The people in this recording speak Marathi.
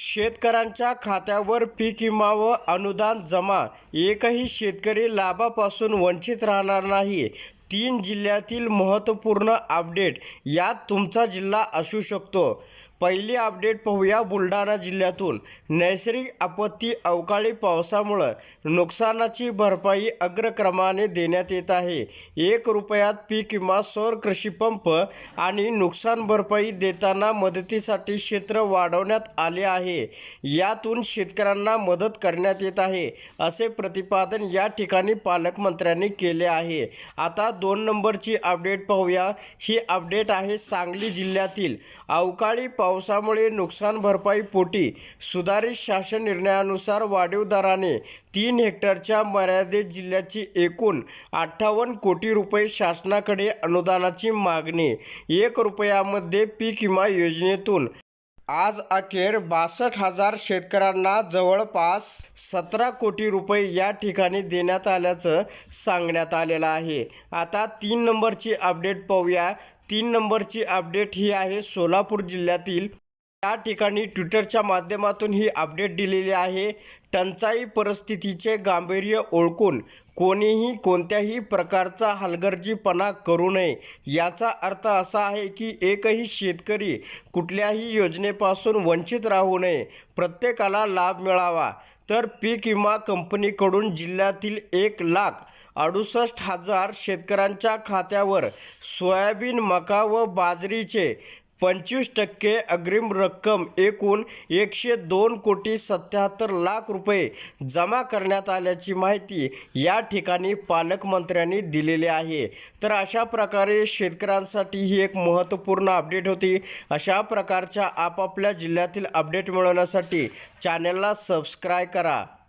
शेतकऱ्यांच्या खात्यावर पीक विमा व अनुदान जमा एकही शेतकरी लाभापासून वंचित राहणार नाही. तीन जिल्ह्यातील महत्त्वपूर्ण अपडेट यात तुमचा जिल्हा असू शकतो. पहिली अपडेट पाहूया बुलढाणा जिल्ह्यातून. नैसर्गिक आपत्ती अवकाळी पावसामुळं नुकसानाची भरपाई अग्रक्रमाने देण्यात येत आहे. एक रुपयात पीक विमा सौर कृषी पंप आणि नुकसान भरपाई देताना मदतीसाठी क्षेत्र वाढवण्यात आले आहे. यातून शेतकऱ्यांना मदत करण्यात येत आहे असे प्रतिपादन या ठिकाणी पालकमंत्र्यांनी केले आहे. आता दोन नंबरची अपडेट पाहूया. ही अपडेट आहे सांगली जिल्ह्यातील अवकाळी पावसामुळे नुकसान भरपाई पोटी. सुधारित शासन निर्णयानुसार वाढीव दराने तीन हेक्टरच्या मर्यादित जिल्ह्याची एकूण अठ्ठावन्न कोटी रुपये शासनाकडे अनुदानाची मागणी. एक रुपयामध्ये पीक विमा योजनेतून आज अखेर बासष्ट हजार शेतकऱ्यांना जवळपास सतरा कोटी रुपये या ठिकाणी देण्यात आल्याचं सांगण्यात आलेलं आहे. आता तीन नंबरची अपडेट पाहूया. तीन नंबरची अपडेट ही आहे सोलापूर जिल्ह्यातील या ठिकाणी ट्विटरच्या माध्यमातून ही अपडेट दिलेली आहे. टंचाई परिस्थितीचे गांभीर्य ओळखून कोणीही कोणत्याही प्रकारचा हलगर्जीपणा करू नये. याचा अर्थ असा आहे की एकही शेतकरी कुठल्याही योजनेपासून वंचित राहू नये. प्रत्येकाला लाभ मिळावा. तर पीक विमा कंपनीकडून जिल्ह्यातील एक लाख अडुसष्ट हजार शेतकऱ्यांच्या खात्यावर सोयाबीन मका व बाजरीचे पंचवीस टक्के अग्रिम रक्कम एकूण एकशे दोन कोटी सत्याहत्तर लाख रुपये जमा करण्यात आल्याची माहिती या ठिकाणी पालकमंत्र्यांनी दिलेली आहे. तर अशा प्रकारे शेतकऱ्यांसाठी ही एक महत्त्वपूर्ण अपडेट होती. अशा प्रकारच्या आपापल्या जिल्ह्यातील अपडेट मिळवण्यासाठी चॅनलला सबस्क्राईब करा.